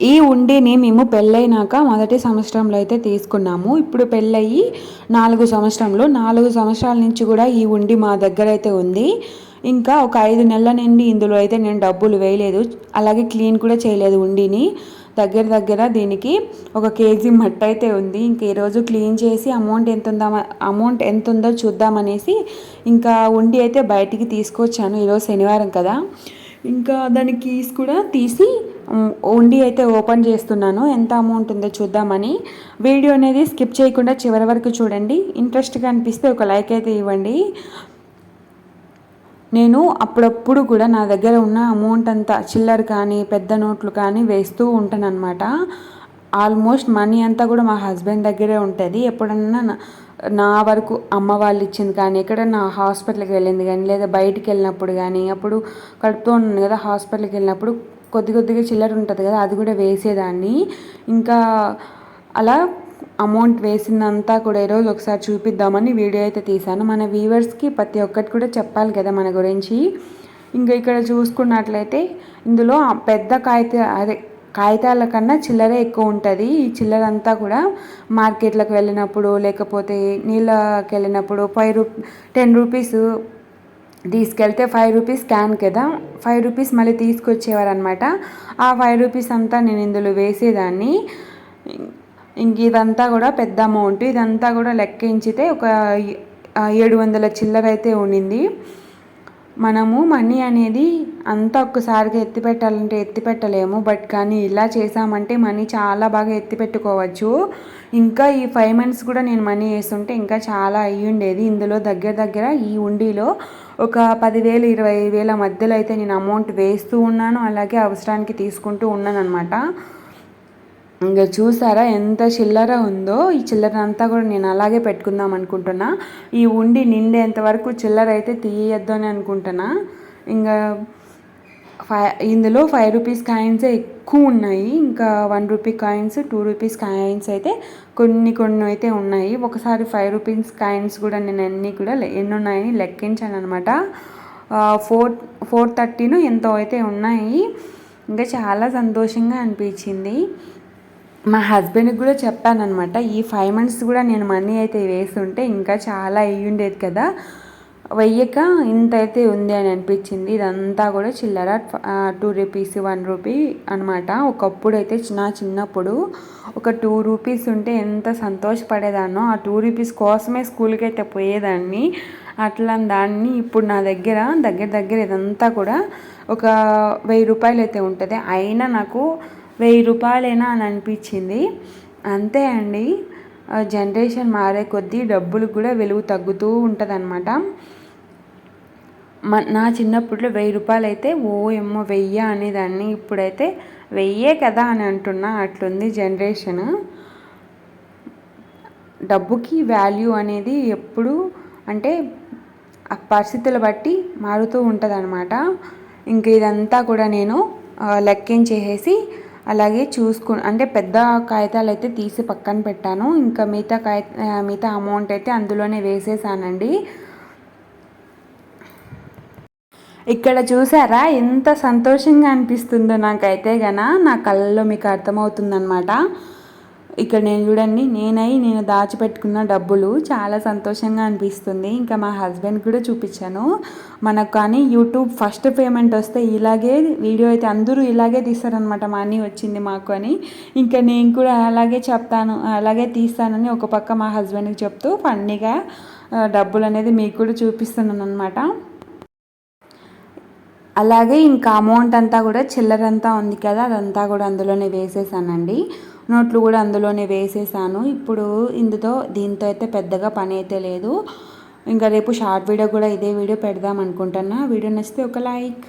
ఈ ఉండిని మేము పెళ్ళైనాక మొదటి సంవత్సరంలో అయితే తీసుకున్నాము. ఇప్పుడు పెళ్ళయి నాలుగు సంవత్సరంలో నాలుగు సంవత్సరాల నుంచి కూడా ఈ ఉండి మా దగ్గర అయితే ఉంది. ఇంకా ఒక ఐదు నెలల నుండి ఇందులో అయితే నేను డబ్బులు వేయలేదు. అలాగే క్లీన్ కూడా చేయలేదు ఉండిని. దగ్గర దగ్గర దీనికి ఒక కేజీ మట్టి అయితే ఉంది. ఇంక ఈరోజు క్లీన్ చేసి అమౌంట్ ఎంత ఉందా అమౌంట్ ఎంత ఉందో చూద్దామనేసి ఇంకా ఉండి అయితే బయటికి తీసుకొచ్చాను. ఈరోజు శనివారం కదా. ఇంకా దాని కీస్ కూడా తీసి ఉండి అయితే ఓపెన్ చేస్తున్నాను. ఎంత అమౌంట్ ఉందో చూద్దామని. వీడియో అనేది స్కిప్ చేయకుండా చివరి వరకు చూడండి. ఇంట్రెస్ట్గా అనిపిస్తే ఒక లైక్ అయితే ఇవ్వండి. నేను అప్పుడప్పుడు కూడా నా దగ్గర ఉన్న అమౌంట్ అంతా చిల్లర కానీ పెద్ద నోట్లు కానీ వేస్తూ ఉంటానన్నమాట. ఆల్మోస్ట్ మనీ అంతా కూడా మా హస్బెండ్ దగ్గరే ఉంటుంది. ఎప్పుడన్నా నా వరకు అమ్మ వాళ్ళు ఇచ్చింది కానీ ఎక్కడన్నా హాస్పిటల్కి వెళ్ళింది కానీ లేదా బయటికి వెళ్ళినప్పుడు కానీ అప్పుడు కడుపుతో ఉన్నాను కదా హాస్పిటల్కి వెళ్ళినప్పుడు కొద్ది కొద్దిగా చిల్లర ఉంటుంది కదా అది కూడా వేసేదాన్ని. ఇంకా అలా అమౌంట్ వేసిందంతా కూడా ఈరోజు ఒకసారి చూపిద్దామని వీడియో అయితే తీశాను. మన వ్యూవర్స్కి ప్రతి ఒక్కటి కూడా చెప్పాలి కదా మన గురించి. ఇంకా ఇక్కడ చూసుకున్నట్లయితే ఇందులో పెద్ద కాగిత అదే కాగితాల కన్నా చిల్లర ఎక్కువ ఉంటుంది. ఈ చిల్లర అంతా కూడా మార్కెట్లకు వెళ్ళినప్పుడు లేకపోతే నీళ్ళకి వెళ్ళినప్పుడు ఫైవ్ రూ టెన్ రూపీస్ తీసుకెళ్తే ఫైవ్ రూపీస్ క్యాన్ కదా ఫైవ్ రూపీస్ మళ్ళీ తీసుకొచ్చేవారు అనమాట ఆ ఫైవ్ రూపీస్ అంతా నేను ఇందులో వేసేదాన్ని. ఇంక ఇదంతా కూడా పెద్ద అమౌంట్. ఇదంతా కూడా లెక్కించితే ఒక ఏడు వందల చిల్లర అయితే ఉండింది. మనము మనీ అనేది అంతా ఒక్కసారిగా ఎత్తి పెట్టాలంటే ఎత్తి పెట్టలేము. బట్ కానీ ఇలా చేసామంటే మనీ చాలా బాగా ఎత్తి పెట్టుకోవచ్చు. ఇంకా ఈ ఫైవ్ మంత్స్ కూడా నేను మనీ వేస్తుంటే ఇంకా చాలా అయ్యి ఉండేది. ఇందులో దగ్గర దగ్గర ఈ ఉండిలో ఒక పదివేలు ఇరవై వేల మధ్యలో అయితే నేను అమౌంట్ వేస్తూ ఉన్నాను. అలాగే అవసరానికి తీసుకుంటూ ఉన్నాను అనమాట ఇంకా చూసారా ఎంత చిల్లర ఉందో? ఈ చిల్లర అంతా కూడా నేను అలాగే పెట్టుకుందాం అనుకుంటున్నా. ఈ ఉండి నిండేంత వరకు చిల్లర అయితే తీయద్దు అని అనుకుంటున్నా. ఇంకా ఫై ఇందులో ఫైవ్ రూపీస్ కాయిన్స్ ఎక్కువ ఉన్నాయి. ఇంకా one rupee coins two rupees coins అయితే కొన్ని కొన్ని అయితే ఉన్నాయి. ఒకసారి ఫైవ్ రూపీస్ కాయిన్స్ కూడా నేను అన్నీ కూడా ఎన్ని ఉన్నాయని లెక్కించాను అనమాట ఫోర్ ఫోర్ థర్టీను ఎంతో అయితే ఉన్నాయి. ఇంకా చాలా సంతోషంగా అనిపించింది. మా హస్బెండ్కి కూడా చెప్పాను అనమాట ఈ ఫైవ్ మంత్స్ కూడా నేను మనీ అయితే వేస్తుంటే ఇంకా చాలా అయ్యి ఉండేది కదా. వెయ్యక ఇంత అయితే ఉంది అని అనిపించింది. ఇదంతా కూడా చిల్లర టూ రూపీస్ వన్ రూపీ అనమాట ఒకప్పుడు అయితే నా చిన్నప్పుడు ఒక టూ రూపీస్ ఉంటే ఎంత సంతోషపడేదాన్నో ఆ టూ రూపీస్ కోసమే స్కూల్కి అయితే పోయేదాన్ని. అట్లా దాన్ని ఇప్పుడు నా దగ్గర దగ్గర దగ్గర ఇదంతా కూడా ఒక వెయ్యి రూపాయలు అయితే ఉంటుంది. అయినా నాకు వెయ్యి రూపాయలేనా అని అనిపించింది. అంతే అండి. జనరేషన్ మారే కొద్దీ డబ్బులు కూడా విలువ తగ్గుతూ ఉంటుంది అనమాట నా చిన్నప్పట్లో వెయ్యి రూపాయలు అయితే ఓ ఎమ్మో వెయ్యి అనేదాన్ని ఇప్పుడైతే వెయ్యే కదా అని అంటున్నా. అట్లుంది జనరేషన్. డబ్బుకి వాల్యూ అనేది ఎప్పుడు అంటే ఆ పరిస్థితులు బట్టి మారుతూ ఉంటుంది అనమాట ఇంక ఇదంతా కూడా నేను లెక్కించేసేసి అలాగే చూసుకు అంటే పెద్ద కాగితాలు అయితే తీసి పక్కన పెట్టాను. ఇంకా మిగతా కాగి మిగతా అమౌంట్ అయితే అందులోనే వేసేసానండి. ఇక్కడ చూసారా? ఎంత సంతోషంగా అనిపిస్తుందో నాకైతే గన. నా కళ్ళలో మీకు అర్థమవుతుందనమాట ఇక్కడ నేను చూడండి నేనై నేను దాచిపెట్టుకున్న డబ్బులు చాలా సంతోషంగా అనిపిస్తుంది. ఇంకా మా హస్బెండ్ కూడా చూపించాను. మనకు కానీ యూట్యూబ్ ఫస్ట్ పేమెంట్ వస్తే ఇలాగే వీడియో అయితే అందరూ ఇలాగే తీస్తారనమాట మనీ వచ్చింది మాకు అని. ఇంకా నేను కూడా అలాగే చెప్తాను అలాగే తీస్తానని ఒక పక్క మా హస్బెండ్కి చెప్తూ ఫన్నీగా డబ్బులు అనేది మీకు కూడా చూపిస్తున్నాను అనమాట అలాగే ఇంకా అమౌంట్ అంతా కూడా చిల్లరంతా ఉంది కదా అదంతా కూడా అందులోనే వేసేసానండి. నోట్లు కూడా అందులోనే వేసేసాను. ఇప్పుడు ఇందుతో దీంతో అయితే పెద్దగా పని అయితే లేదు. ఇంకా రేపు షార్ట్ వీడియో కూడా ఇదే వీడియో పెడదాం అనుకుంటున్నా. వీడియో నచ్చితే ఒక లైక్.